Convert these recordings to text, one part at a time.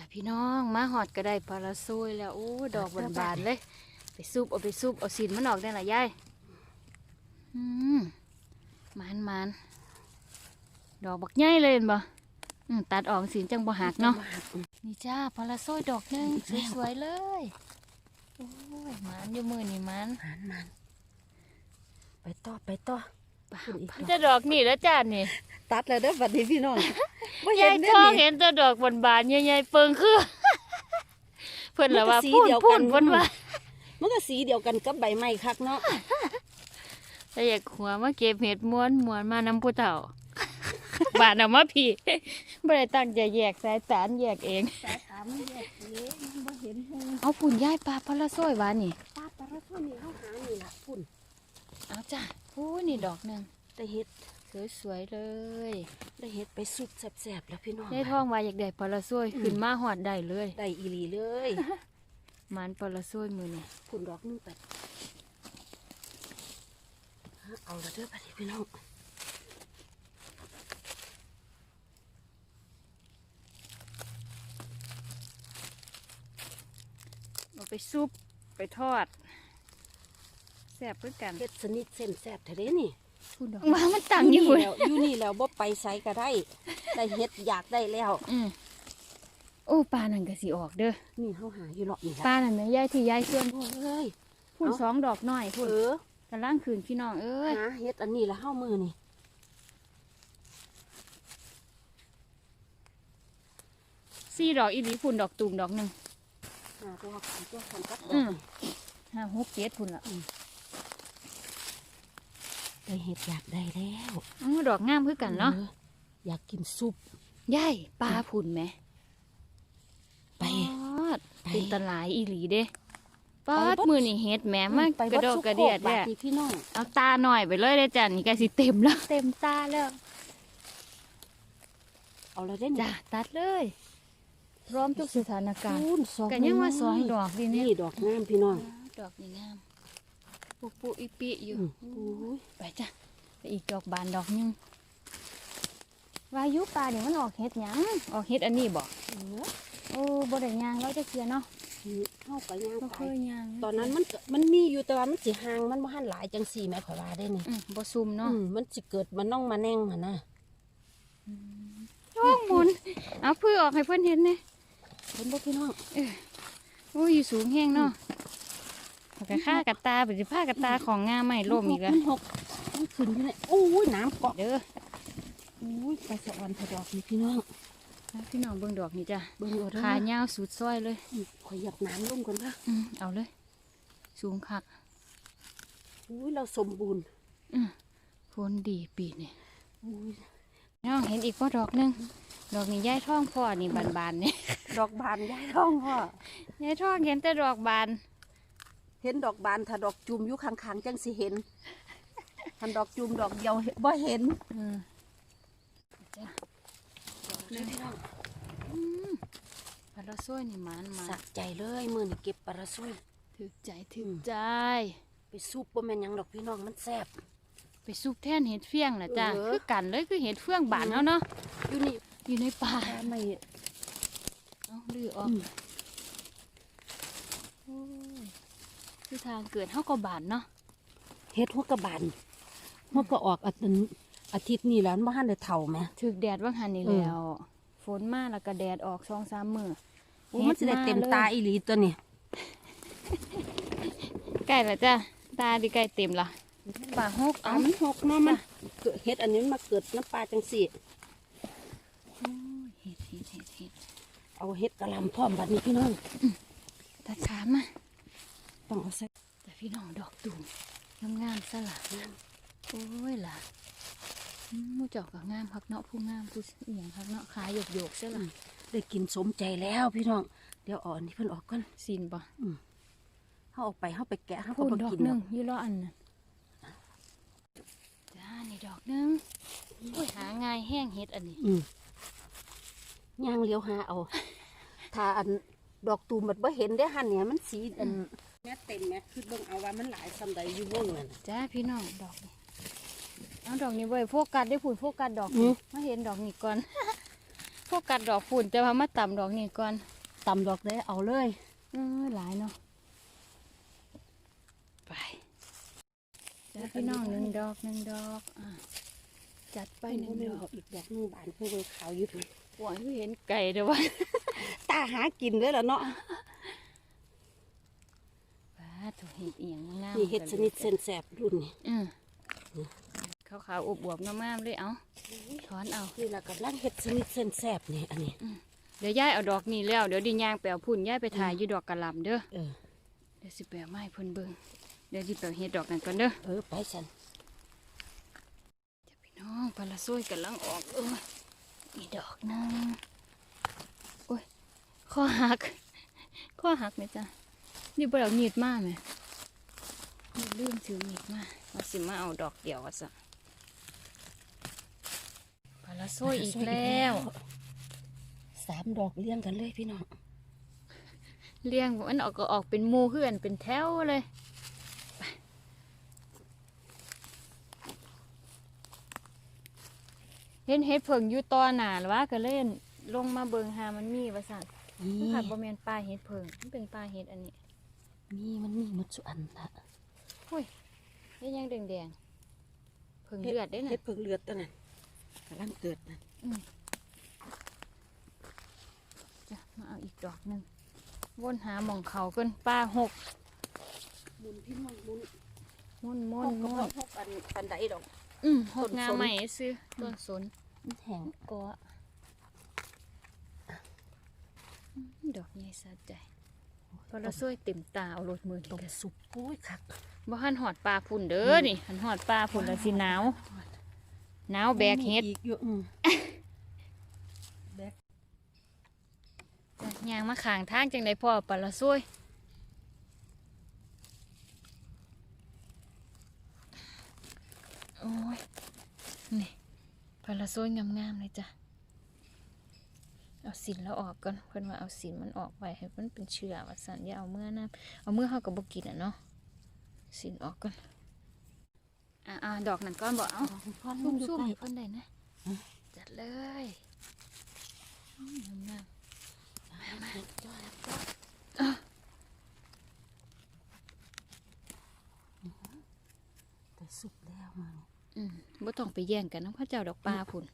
จ้ะพี่น้องมาหอดก็ได้ปลาละซุยแล้วโอ้ดอกบานๆเลย ไปซุปเอาไปซุปเอาสีนมันออกได้หรอยายอืมมันมันดอกบักใหญ่เลยเห็นบ่อืมตัดออกสีนจังบ่หักเนาะนี่จ้าปลาละซุยดอกหนึงสวยๆเลยโอ้ยมันอยู่มือนี่มันหันมันไปต่อไปต่อ ป่าขึ้นอีกจะดอกนี่แล้วจ้านี่ตัดเลยเด้อบัดนี้พี่น้องบ่ยายเด้ท้องนี่ เห็นแต่ดอกบานๆใหญ่ๆเปิงคือ เพิ่นละว่ามันก็สีพูดเดียวพูกัดนเพิ่นว่ามันก็สีเดียวกันกับใบไม้คักเนาะแต่อยากหัวมาเก็บเห็ดม้วนม้วนมานำผู้เฒ่า บานเอามาพี่บ่ได้ตั้งใจแยกสายตานแยกเอง สายตามันแยกเองบ่เห็นหูเอาปุ่นย้ายปลาพะละซ้อยวานี่ปลาปลาละตัวนี้เฮาหานี่ล่ะพุ่นเอาจ้ะโอ้ยนี่ดอกหนึงได้เฮ็ดสวยๆเลยได้เฮ็ดไปสุดแซ่บๆแล้วพี่น้องได้ท้องว่าอยากได้ปลาละซ้อยขึ้นมาหอดได้เลยได้อีหลีเลยมันปลาละซ้อยมือนี่พุ่นดอกหนึงไปหาเอาละเด้อบัดนี้พี่น้องเอาไปซุปไปทอด แซ่บเพื่อกันเฮ็ดสนิทเส้นแซ่บแท้เด้นี่พูดดอกว่ามันตั้งอยู่นี่เว้ยแล้วอยู่นี่แล้วบ่ไปไสก็ได้ได้เฮ็ดอยากได้แล้วอืมโอ้ปลานั่นก็สิออกเด้อนี่เฮาหาอยู่เลาะนี่ปล่ะลานั่นแม่ยายที่ยายส่วนโอ้เอ้ยพูนเอ้าสองดอกน้อยพูนเออกำลังคืนพี่น้องเอ้ยหาเฮ็ดอันนี้ละเฮามือนี่สี่ดอกอีหลีพูนดอกตูมดอกหนึ่งหาตัวของตัวคนกับดอือกมห้าหกเจ็ดพูนละ ได้เฮ็ดอยากได้แล้วอ๋อดอกงามคือกันเนาะอออยากกินซุปยายปลาพูนไหมไปปาดไปเป็นตะหลายอีหลีเด้ปาไปดเบิดมือนี่เฮ็ดแหมมากไปกระโดดกระเดียดบาเนี่ยดนี่พี่น้องเอาตาหน่อยไปเลยเด้อจ้ะนี่ก็สิเต็มแล้วเต็มตาแล้วเอาแล้วได้นี่จ้ะตัดเลยพร้อมทุกสถานการณ์คูณสองก็ยังว่าสองดอกดีเนี่ยนี่ดอกงามพี่น้องดอกนี่งาม ปุปุอีปีอยู่อืมโอ้ยไปจ้ะไปอีกดอกบานดอกหนึงวายุปลาเนี่ยมันออกเห็ดหยังออกเห็ดอันนี้บอกเออโอ้บ่ได้ยางเราจะเคลียร์เนาะนี่เฮาก็ย่างบ่ไปเคยยางตอนนั้นมันก็มันมีอยู่แต่ว่ามันสิห่างมันบ่ทันหลายจังสี่แม่ข่อยว่าได้นี่อืมบ่ซุ่มเนาะอืมมันสิเกิดมันน้องมาแน่งหั่นน่ะโอ้หมุนเอาพื้อออกให้เพื่อนเห็นเนี่ยเห็นบ่พี่น้องโอ้ยอยู่สูงแห้งเนาะเอา กระค่ากับตาไปสิผ้ากับตาของงามไม่ล่มอีกแล้วมันหกมันขึ้นอยู่ในโอ้ยน้ำเกาะเด้อโอ้ยไปสะออนพะดอกนี่พี่น้องเอาพี่น้องเบิ่งดอกนี่จ้ะเบิ่งเอาเด้อขายาวสุดซอยเลยอืมข่อยหยับน้ำลงก่อนค่ะอืมเอาเลย สูงคักโอ้ยเราสมบูรณ์ฝนดีปีนี่โอ้ยน้องเห็นอีกว่าดอกหนึงดอกนี้ย้ายท้องพ่อนี่บานๆเนี่ยดอกบานย้ายท้องพ่อย้ายท้องเห็นแต่ดอกบานเห็นดอกบานถ้าดอกจุ่มอยู่ข้างๆจังสิเห็นทันดอกจุ่มดอกเดียวบ่เห็นอืมจ้ะนี่พี่น้องปลาส้วยนี่หมันมาสะใจเลยมือนี่เก็บปลาซุยถึกใจถึอืกมใจ ไปซุปบ่แม่นหยังดอกพี่น้องมันแซ่บ ไปซุปแท่นเห็ดเฟี้ยงนะจ้ะเออ คือกันเลยคือเห็ดเฟื่องบานแล้วเนาะอยู่นี่อยู่ในป่าปลาไม่เอาลือออก อืม โอ้ย คือทางเกิดเท่ากับบานเนาะเฮ็ดหัวกระบานมันก็ออกอาทิตย์อาทิตย์นี้แล้วมันบ่ทันได้เฒ่าแหม ถึกแดดว่างหันนี่เออแล้ว ฝนมาแล้วก็แดดออกสองสามมือโอ้มันสิได้เต็มตาอีหลีตัวนี้ใกล้แล้วจ้ะตาดีใกล้เต็มละป่าหกอ๋อเอามันหกเนาะมันเกิดเฮ็ดอันนี้มันมาเกิดน้ำปลาจังสี่โอ้ยเห็ดเห็ดเห็ดเห็ดเอาเฮ็ดกะหล่ำพร้อมบัดนี้พี่น้องตาชามมา ต้องเอาใส่แต่พี่น้องดอกตุ่มงามๆซะละโอ้ยล่ะอืมหมูเจอกกับงามพักเนาะผู้งามผู้เอียงพักเนาะขายโยกๆซะละได้กินสมใจแล้วพี่น้อง เดี๋ยวเอ่อนนี่เพิ่นออกก่อนสินบ่เฮาเออกไปเฮาไปแกะเฮาก็พูนบ่ดอกกินหหรนึ่องกอยู่รออันน่ะจ้านี่ดอกหนึ่งโอ้ยหาง่ายแห้งเฮ็ดอันนี้อืมย่างเลี้ยวหาเอาถ้าอันดอกตูมมันบ่เห็นได้หั่นเนี่ยมันสีอัน แม่เต็มแม่คือเบิ่งเอาว่ามันหลายซำใดอยู่วงนั่นน่ะจ้าพี่น้องดอกนี้เอาดอกนี้ไว้โฟกัสได้ผุนโฟกัสดอกอืนี้มมาเห็นดอกนี้ก่อนพวกกัดดอกฝุ่นแต่ว่ามาต่ำดอกนี่ก่อนตำดอกได้เอาเลยเออหลายเนาะไปจ้าพี่น้องหนึ่งดอกหนึ่งดอกอะจัดไปไปหหนึ่นึ่งงดดออกกอีกดอกหนึงบานเพื่อเบิ่งขาวอยู่หวังเห็นไก่เด้อวะตาหากินเลยล่ะเนาะว้า ถูกเห็ดเอียงงามนี่เฮ็ดสนิทเส้นแสบรุ่นนี่อืมขาวขาวๆอวบๆงามๆเลยเอาถอนเอานี่ล่ะกำลังเฮ็ดสนิทเส้นแสบนี่อันนี้เดี๋ยวย่ายเอาดอกนี่แล้วเดี๋ยวดิย่างแปลวพุ่นย่ายไปถ่ายอยู่ดอกกระหลำเด้อเออเดี๋ยวสิแปลวไม้เพิ่นเบิ่งเดี๋ยวดิแปลวเฮ็ดดอกนั่นก่อนเด้อเออไปสันจ้ะพี่น้องปลาละซวยกำลังออกเอออีดอกหนึงโอ้ยข้อหักข้อหักเนี่ยจ้ะ นี่บ่ได้เอามีดมาไหมนี่ลืมถือมีดมาว่าสิมาเอาดอกเดียวว่าซะปลาละซวยอีกแล้ว สามดอกเลี้ยงกันเลยพี่น้อง เลี้ยงมันออกก็ออกเป็นหมู่เพื่อนเป็นแถวเลยไปเห็นเฮ็ดเพิ่งอยู่ตอนหนาหรือว่าก็เล่นลงมาเบิงหามันมีว่าสั่นนี่มันผัดบะเมนปลาเฮ็ดเพิ่งมันเป็นปลาเฮ็ดอันนี้ มีมันมีหมดสุอันละเฮ้ยเฮ็ดยังแดงๆเพิ่งเลือดได้เฮ็น่ะดเพิ่งเลือดตัวนั้นกำลังเกิดนะจ้ะมาเอาอีกดอกหนึงวนหาหมองเขาเกินปลาหกมุนพี่น้องมุนมุ่นมุมุ่นนมุมุ่นนพวกอันปันไดดอก อืมหต้กนงาสนใหม่ซื้อต้นสนมันแห้งก็ดอกใหญ่สะใจ พอเราช่วยเต็มตาเอารถมือต้มกันสุกปุ้ยคักบ่หันหอดปลาพุ่นเด้อนี่หันหอดปลาพุ่นแล้วสิหนาวหนาวแบกเฮ็ดมีอีกอยู่อืมแบกจ้ะย่างมาข้างทางจังไดพ่อปลาละช่วยโอ้ยนี่ปลาละช่วยงามๆเลยจ้ะ เอาสินแล้วออกก่อนเพิ่นว่าเอาสินมันออกไว้ให้มันเป็นเชื้อว่าสั่นอย่าเอาเมื่อนะเอาเมื่อเฮาก็บ่กินอะเนาะสินออกก่อนอ่าๆดอกนั่นก่อนบ่เอาพ่อซุ่นุ่มมซุ่ซุ่มมให้เพิ่นได้นะจัดเลยอืมงามแต่สุกแล้วมันๆอืมบ่ต้องไปแย่งกันน้ำข้าเจ้าดอกปลาพุ่น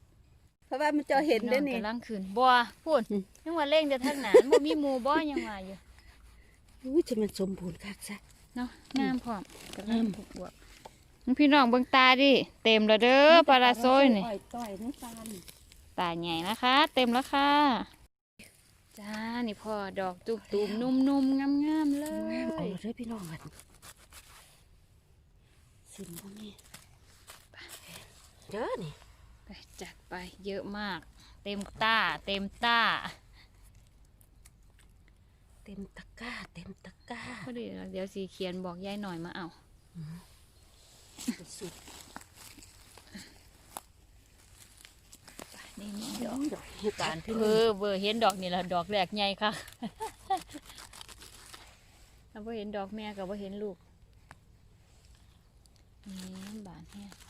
เพราะว่ามันจะเห็นได้องนี่กำลังคืนบ่พุ่นอืมยังว่าเล่งจะทางหนานบ่มีหมู่บ่ยังว่าอยู่อุ้ยจะมันสมบูรณ์คักซะเนาะงามพร้อมกำลังงามผูกบวกน้องพี่น้องเบิ่งตาดิเต็มแล้วเด้อปลาลาโซยนี่ต่อยต่อยน้ำตาลตาใหญ่นะคะ เต็มแล้วค่ะจ้านี่พ่อดอกตุ่มๆนุ่มๆงามๆเลงามเอายเลยพี่น้องกันสินบ่มีเด้อนี่ ไปจัดไปเยอะมาก เต็มตาเต็มตาเต็มตะกร้า เต็มตะกร้าพอดีแล้วเดี๋ยวสีเขียนบอกยายหน่อยมาเอาสุดนี่นี่เดี๋ดยวอกเดี๋ยวเหตุการณ์พี่เออเบอร์เห็นดอกนี่ละดอกแรกใหญ่ค่ะถ้าบ่เห็นดอกแม่กับบ่เห็นลูกนี่บานแห้ด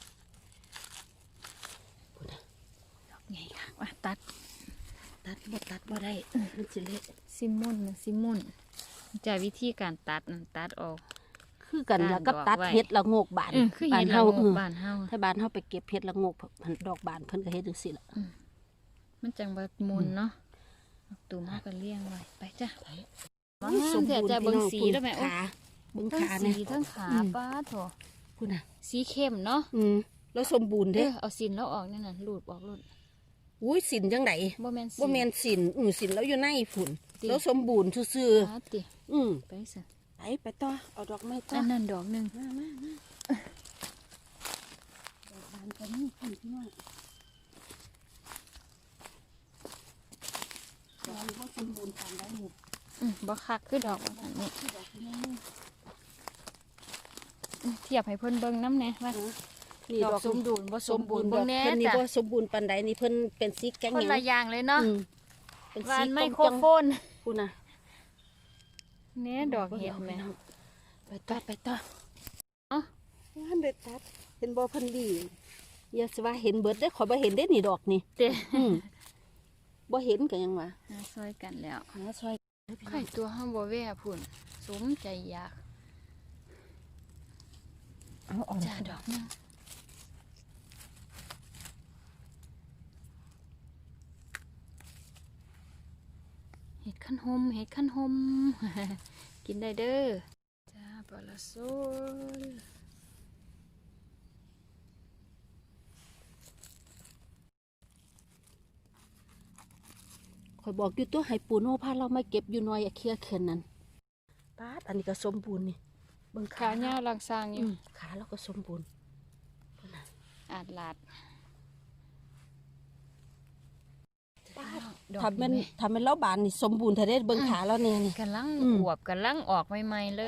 อกใหญ่ค่ะว่าตัด ตัดบ่ตัดบ่ได้มันสิเละซิมมุนนะซิมมุนจะวิธีการตัดนั่นตัดออก คือกันแล้วกับด้านดอกตัดไว้เห็ดละโงกบานเออคือเห็นเฮาเราเออบ้านเฮาถ้าบ้านเฮาไปเก็บเห็ดละโงกเพิ่นดอกบานเพิ่นก็เฮ็ดจังซี่ล่ะมันจังบะมุนเนาะเอาตุ่มเฮากันเลี้ยงไว้ไปจ้ะอุ้งามแต่จะเบิ่งสีแล้วแม่โอ้ขาเบิ่งทั้งขาสีเนี่ยทั้งขาอืมป้าโถพุ่นน่ะ สีเข้มเนาะอืมแล้วสมบูรณ์เด้เด้อเอาสินแล้วออกนั่นน่ะรูดออกรูด อุ้ยสินจังไดบ่แม่นสิบ่แม่นสินอือสินแล้วอยู่ในฝุ่นติแล้วสมบูรณ์ซื่ออาติๆอืมไปซะไปไปต่อเอาดอกไม้ต่ออันนั้นดอกหนึงมามามาดอกบานก็มีคุณพี่น้องดอกบ่สมบูรณ์ปานใดนี่อืมบ่คักคือดอกอันนี้ที่ดอกที่นี่อืมเทียบให้เพิ่นเบิ่งนำแหน่ว่า นี่ดอกสมบูรณ์บ่สมบูรณ์เบิ่งแหน่เพิ่นนี่จ้ะบ่สมบูรณ์ปานใดนี่เพิ่นเป็นสีแกงคนหยังละอย่างเลยเนาะอืมเป็นหวาสีนไมกลมโครจังโฟนคุณน่ะแหน่ดอกเห็ดแหม่ไปต่อไปต่อเอ้างานเด็ดตัดเห็นบ่เพิ่นดีอย่าสิว่าเห็นเบิดได้อขอยบ่เห็นได้อนี่ดอกนี่เด้อืมบ่เห็นก็ยังว่าหาซอยกันแล้วหาซอยเด้อพี่น้ไข่องตัวห้ามบ่แว่พุ่นสมใจอยากเอาออกจ้าดอกหนึง เห็ดขั้นหมเห็ดขั้นหมกินได้เด้อจ้าปลาโซลข่อยบอกอยู่ตัวให้ปูโน่พาเรามาเก็บอยู่หน่อยอะเคลียร์เข็นนั่นปาดอันนี้ก็สมบูรณ์นี่เบิ่งขาขาเน่าลังสร้างออืยู่มขาเราก็สมบูรณ์พุ่นน่ะอาดลาด ปาดดอกถ้าแม่นนี่ถ้าแม่นเราบานนี่สมบูรณ์ถ้าได้เบิ่งขาเราแน่นี่กำลังอืมอวบกำลังออกใหม่ๆเล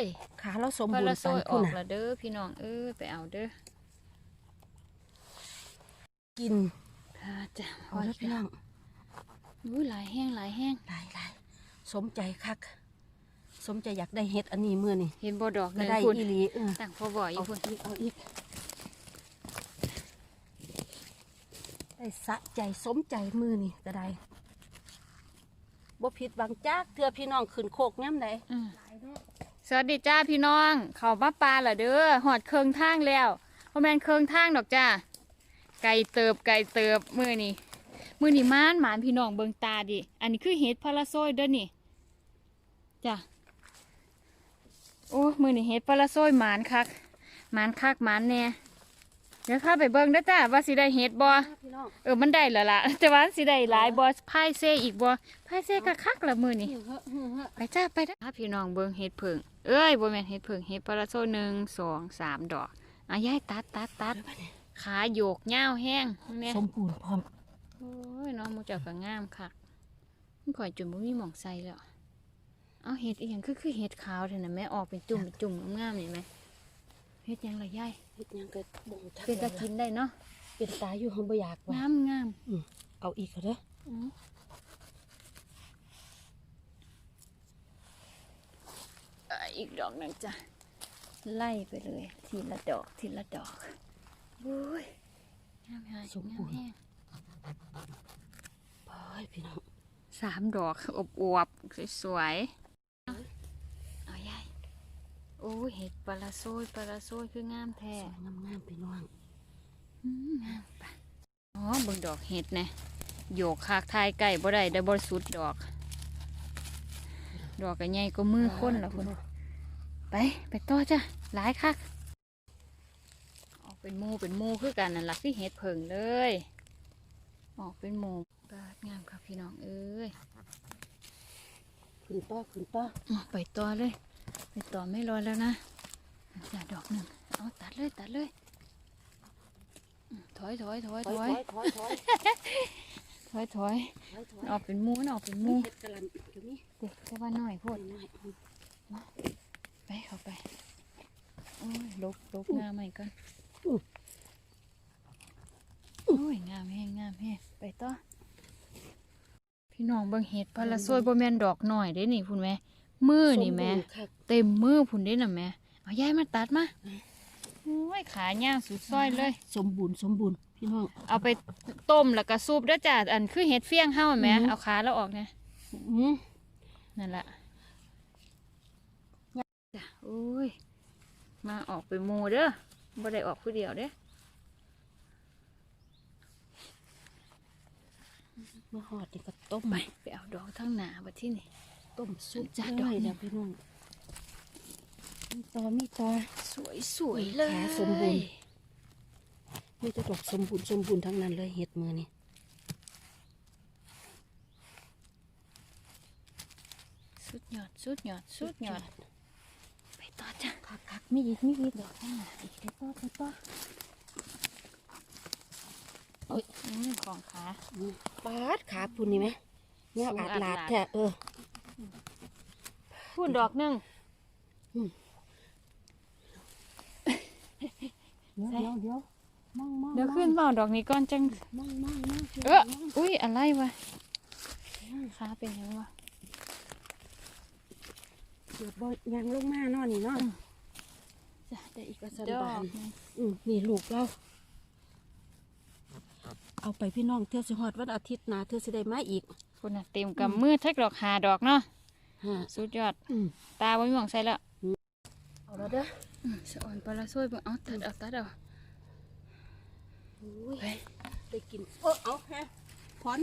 ย ขาเราสมพอบูรละณ์โซปานยอพุ่อนกน่ะและเด้อพี่น้องเอ้ยไปเอาเด้อกินพาจ้ะพเอาอเด้อพี่น้องอุ้ยหลายแห้งหลายแห้งหลายหลายสมใจคัก สมใจอยากได้เฮ็ดอันนี้มื้อนี่เห็นบ่ดอกหก็นึ่งได้คุณอีหลีเออต่างพอบ่ออยู่เอาคุณอีกเอาอีก ได้สะใจสมใจมือนี่ก็ได้บ่ผิดหวังจักเทื่อพี่น้องขึ้นโคกย่ำใดอืมสวัสดีจ้าพี่น้อง เขามาปลาเหรอเด้อหอดเคืองทางแล้วเพราะแมนเคืองทางดอกจ้าไก่เติบไก่เติบมือนี่มือนี่มานหมานพี่น้องเบิงตาดิ อันนี้คือเห็ดพาราโซยเด้อนี่จ้ะโอ้มือนี่เห็ดพาราโซยหมานคักหมานคักหมานแน่ เดี๋ยวเข้าไปเบิ่งเด้อจ้าว่าสิได้เห็ดบ่พี่น้องเออมันได้แล้วล่ะแต่ว่าสิได้หลายบอสพายเซอีกบอพายเซกะคักละมือนี่เฮ้อเฮ้อเฮ้อไปจ้าไปจ้าพี่น้องเบิ่งเห็ดเผิงเอ้ยบ่แม่นเห็ดเผิงเห็ดปลาโซหนึ่งสองสามดอกอะยายตัดตัดตัดขาโยกเงาวแห้งเนี่ยสมบูรณ์พร้อมโอ้ยน้องมูเจ้าก็งามคักมันข่อยจนบ่มีหม่องใส่แล้วเอาเห็ดอีหยังคือคือเห็ดขาวเท่านั้นแม่ออกเป็นจุ่มเป็นจุ่มงามๆนี่ไหม เห็ดหยังละยายเฮ็ดหยังก็บ่งทักเป็นตะกินได้เนาะเป็นตาอยู่ห้องบ่อยากว่างามงามเอาอีกก็เด้ออืมอะอีกดอกหนึ่งจ้ะไล่ไปเลย ทีละดอกทีละดอกโอ้ยงามแห้งงามแห้งพอยพี่น้องสามดอกอบอวบๆสวยๆเอาเอายาย โอ้ยเห็ดปลาโซยปลาโซยคืองามแท้สวยงามๆพี่น้องอืมงามปะอ๋อเบิ่งดอกเห็ดนะโยกคากทายไก่บ่ได้ได้บ่สุดดอก ดอกก็ใหญ่ก็มือคนละคุณไป ไปต่อจ้ะหลายคักออกเป็นหมูเป็นหมูคือกันนั่นล่ะคือเห็ดเผิงเลย ออกเป็นหมูปาดงามครับพี่น้องเอ้ยขึ้นต่อขึ้นต่ออ๋อไปต่อเลย ไปต่อไม่รอแล้วนะจ้ะดอกหนึ่งเอาตัดเลยตัดเลยอืมถอยถอยถอยถถออยยถอยถอยถอยถอยถอยถอยถอยออกเป็นหมูนะออกเป็นหมีมูเฮ็ดกะหล่ำก็มีเด็กแต่ว่าน้อยโพดน้อยๆอืมไปเข้าไปโอ้ยลบลบงามใหม่ก่อนอู้โอ้ยงามแห้งงามแห้งไปต่อพี่น้องเบิ่งเห็ดพาราซวยบ่แม่นดอกหน่อยเด้นี่พุ่นแม่ มือนี่แม่สบูรณ์คักเต็มมือพุ่นเด้น่ะแม่เอายายมาตัดมาโอ้ยขาย่างสุดซอยเลย สมบูรณ์สมบูรณ์พี่น้องเอาไปต้มแล้วก็ซุปเด้อจ้ะอันคือเห็ดเฟี้ยงเฮาแหม่อือหือเอาขาแล้วออกนะอืมนั่นแหละจ้ะโอ้ยมาออกไปหมูเด้อบ่ได้ออกผู้เดียวเด้อเมื่อหอดนี่ก็ต้มไปไปเอาดอกทั้งหนาบัดที่นี่ ต้มซุปจ้ะเลดอกยนี่นะพี่น้องมีต่อมีต่อสวยสวยๆเลยขาสมบูรณ์มีแต่ดอกสมบูรณ์สมบูรณ์ทั้งนั้นเลยเห็ดมือนี่สุดยอดสุดยอดสุดยอดไปต่อจ้ะคักคักๆมีอีกมีอีกดอกทั้งหนาอีกไปต่อไปต่ออุ้ยนี่ของขาอืมปาดขาปุ่นนี่ไหมเนี่ยสูงอาดอาดลาดลาดแท้เออ พูนดอกหนึงเดี๋ยวใส่เดี๋ยวเดี๋ยวมองมองเดี๋ยวขึ้นเปล่าดอกนี้ก่อนจังมองมองมองเอออุ้ยอะไรวะขาเป็นยังวะเดี๋ยวบ่ยังลงมาเนาะนี่เนาะจ้ะได้อีกกระสันดอบากนหนึ่งอืมนี่ลูกเราเอาเอาไปพี่น้องเธอสิฮอดวันอาทิตย์หนะเธอสิได้มาอีก คุณน่ะเต็มกำมือทักดอกหาดอกเนาะฮะสุดยอด อืม ตาบ่มีหวังใส่แล้วเอาแล้วเด้ออืมสะอ่อนปลาละซ้อยเบิ่งเอาตัดเอาตัดเอาอุ้ยได้กินเออเอาฮะพร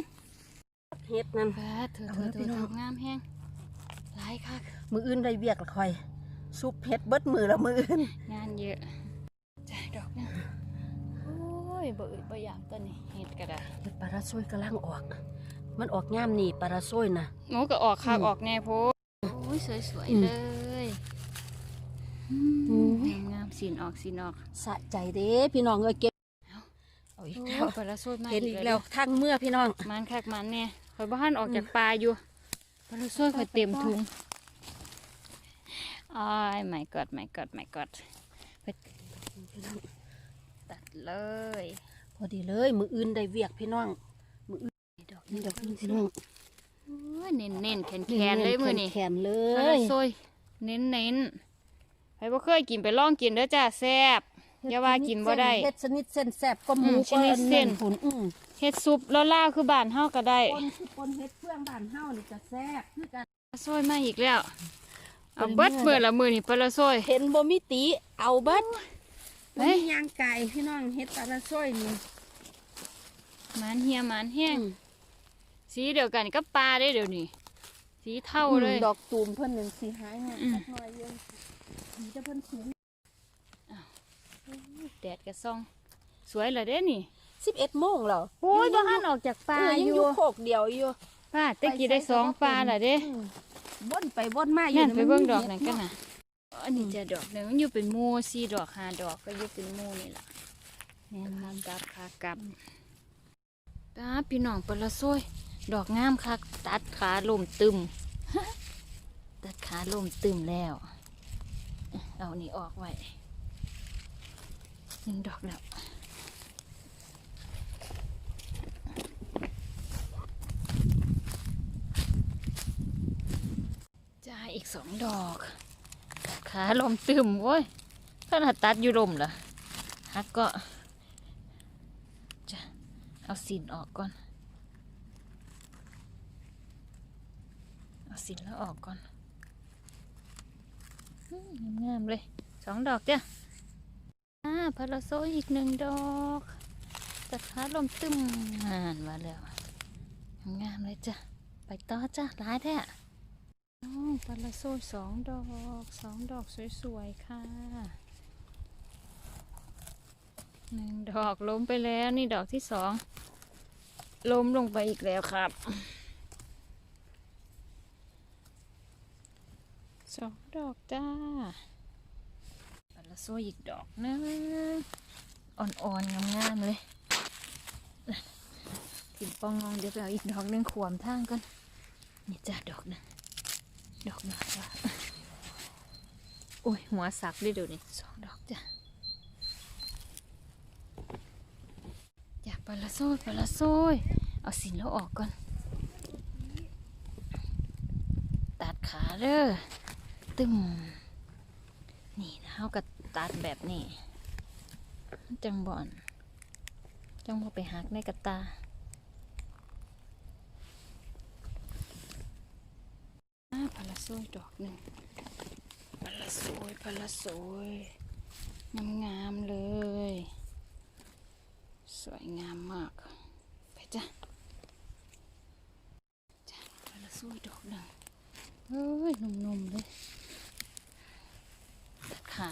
เฮ็ดนั่นแปดเธอเอาเธอแล้วเธพี่อน้อง ทำงามแห้งหลายคักมืออื่นได้เวียกละคอยซุปเฮ็ดเบิดมือละมืออื่นงานเยอะจ่ายดอกหนึงโอ้ยบ่อึดบ่อยากตัวนี้เฮ็ดก็ได้ เฮ็ดปลาร้าซอยกำลังออก มันออกงามนี่ปลาร้าซอยนะหนูก็ออกคักอืมออกแน่โพดโอ้ยสวยอืๆมเลยโอ้ยงามๆสีนออกสีนออกสะใจเด้พี่น้องเอ้ยเก็บเอาอีกโอ้แล้วปลาละซ้อยมาเห็นอีกแล้วทางเมื่อพี่น้องมันคักมันเนี่ยข่อยบ่ทันออกจากปลาอยู่ปลาละซ้อยข่อยเต็มถุงอ้ายไม่กอดไม่กอดไม่กอดตัดเลย พอดีเลยมืออื่นได้เวียกพี่น้อง ดอกนี่นี้ดดออกกนี้นี้พี่น้องโอ้ยเน้นเน้นๆแขนแขนๆเลยมือนี่แขนๆเลปลาละยซ้อยเน้นเน้นๆใครบ่เคยกินไปลองกินเด้อจ้าแซ่บอย่าว่ากินบ่ได้เฮ็ดชนิดเส้นแซ่บก็หมูอืมชนิดเส้นหุ่นอืมเฮ็ดซุปแล้วล่าวคือบ้านเฮาก็ได้ปนคือปนเฮ็ดเพื่องบ้านเฮานี่จะแซ่บคือกันปลาซ้อยมาอีกแล้วเอาเป็นเบิดเนื้อมือละมือนี่ปลาละซ้อยเห็นบ่มีตีเอาเบิดเฮ้บ่ยมียางไก่พี่น้องเฮ็ดปลาร้าซอยนี่หมันเฮียหมันแห้งอืม สีเดียวกันกับปลาได้เดี๋ยวนี้ สีเท่าเลย ดอกตูมเพิ่นนึงสิหายเงินอืมสักหน่อยเดียวสีจะเพิ่นสูงแดดกระซอง สวยเลยเด้นี่11โมงแล้วโอ้ยบ้านออกจากปลาเอออยังยู่อยู่โคกเดียวอยู่ป้าตะกี้ได้สองปลาและเด้อืมวนไปวนมาอยู่นั่นไปมัเบิ่งมีดอกห็นั่นกันน่ะอันนี้จะดอกหนึ่งมันอยู่เป็นหมูสี่ดอกห้าดอกก็อยู่เป็นหมูนี่ล่ะแม่นมันกลับขากลับป้าพี่น้องปลาซ้อย ดอกงามคักตัดขาลมตึม ตัดขาลมตึมแล้ว เอานี่ออกไว้หนึ่งดอกแล้วจ่าอีกสองดอก ขาลมตึมโว้ยขนาดตัดอยู่ลมเหรอฮักก็จะเอาสินออกก่อน เอาสินแล้วออกก่อนงามๆเลยสองดอกจ้ะอ่าพาราโซอีกหนึ่งดอกตัดขาลมตึมอ่านมาแล้วงามเลยจ้ะไปต่อจ้ะร้ายแท้อ๋อปลาโซ่สองดอกสองดอกสวยๆค่ะหนึ่งดอกล้มไปแล้วนี่ดอกที่สองล้มลงไปอีกแล้วครับ สองดอกจ้าปลาโซ่อีกดอกนึงอ่อนๆงามๆเลยถิ่นปองงองเดี๋ยวไปเอาอีกดอกหนึงขวมทางกันนี่จ้าดอกหนึงดอกหน่อยว่ะโอ้ยหัวสักได้เดี๋ยวนี้สองดอกจ้ะอยากปลาละโซ่ปลาละโซ่เอาสินแล้วออกก่อน ตัดขาเด้อ ตึมนี่นะเขาก็ตัดแบบนี้ จังบอน จังบ่ไปหักในกระตาอ่าพาราโซยดอกหนึ่งพาราโซยพาราโซยงามงามๆเลย สวยงามมาก ไปจ้ะจ้ะพาราโซยดอกหนึ่งเฮ้ยนุ่มๆเลย ขา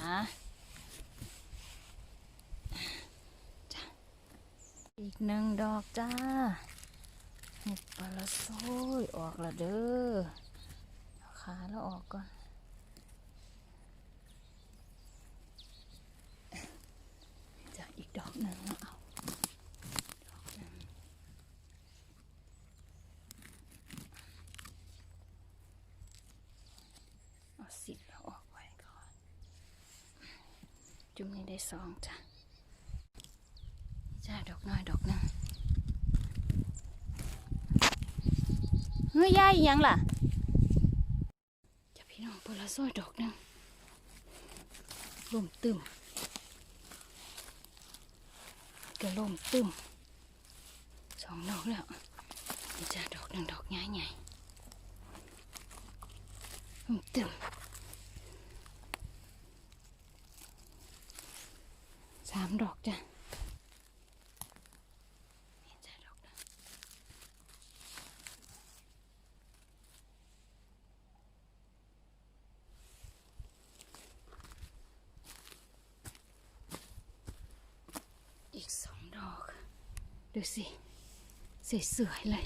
อีกหนึ่งดอกจ้าเห็ดปลาละโซยออกละเด้อขาแล้วออกก่อนจะอีกดอกหนึ่งเอาดอกหนึ่งเอาสิบแล้วออกไว้ก่อน จุ่มนี้ ได้สองจ้ะจ้าดอกน้อยดอกหนึ่งเฮ้ยยายยังล่ะจะพี่น้องปละซอยดอกหนึงลมตึมกระลมตึมสองดอกแล้วจ้าดอกหนึ่งดอกใหญ่ใหญ่ๆอืมต็ม สามดอกจ้ะนี่จ้าดอกหนึ่งอีกสองดอก ดูสิสวยๆเลย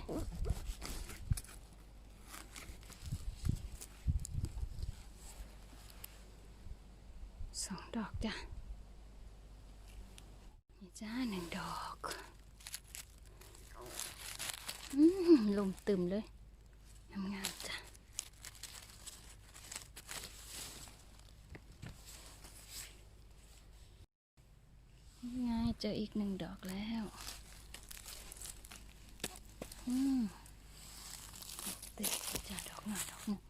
สองดอกจ้ะ จ้าหนึ่งดอกอืมลมตึมเลยงามๆจ้ะนี่ไงเจออีกหนึ่งดอกแล้วอืมติดจ้าดอกหน่อยดอกหนึ่ง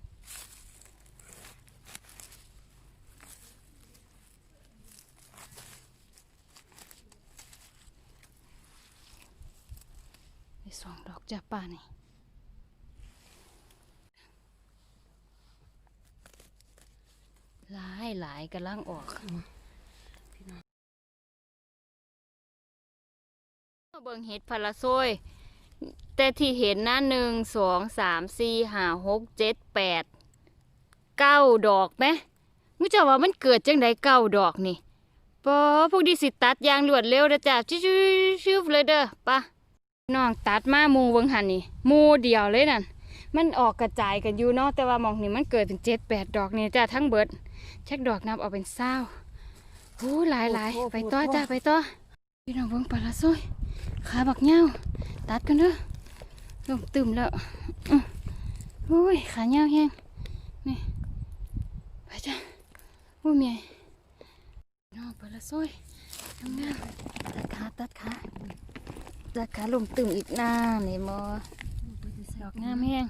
ได้สองดอกจ้าป้านี่หลายหลายกำลังออกเบิ่งเห็ดพาราโซยแต่ที่เห็นนะหนึ่งสองสามสี่ห้าหกเจ็ดแปดเก้าดอกไหมมึงจะว่ามันเกิดจังใดเก้าดอกนี่ปอพวกดิสิตัดยางรวดเร็วเด้อจ้าชิวๆๆเลยเด้อปะ น้องตัดมาหมูเบิ่งหันนี่หมูเดียวเลยนั่นมันออกกระจายกันอยู่เนาะแต่ว่าหมองนี่มันเกิดถึงเจ็ดแปดดอกนี่จ้าทั้งเบิดเช็คดอกนับเอาเป็นเศร้าโอ้หลายหลายๆไปต่อจ้าไปต่อพี่น้องเบิ่งปลาละโซยขาบักเงาตัดกันเด้อลงตึมแล้วอื้อโอ้ยขาเงาแห้งนี่ไปจ้ะโอ้ยเมียน้องปลาส้อยทำงานตัดขาตัดขา ราคาลมตึมอีกหน้านี่มอดอกงามแห้ง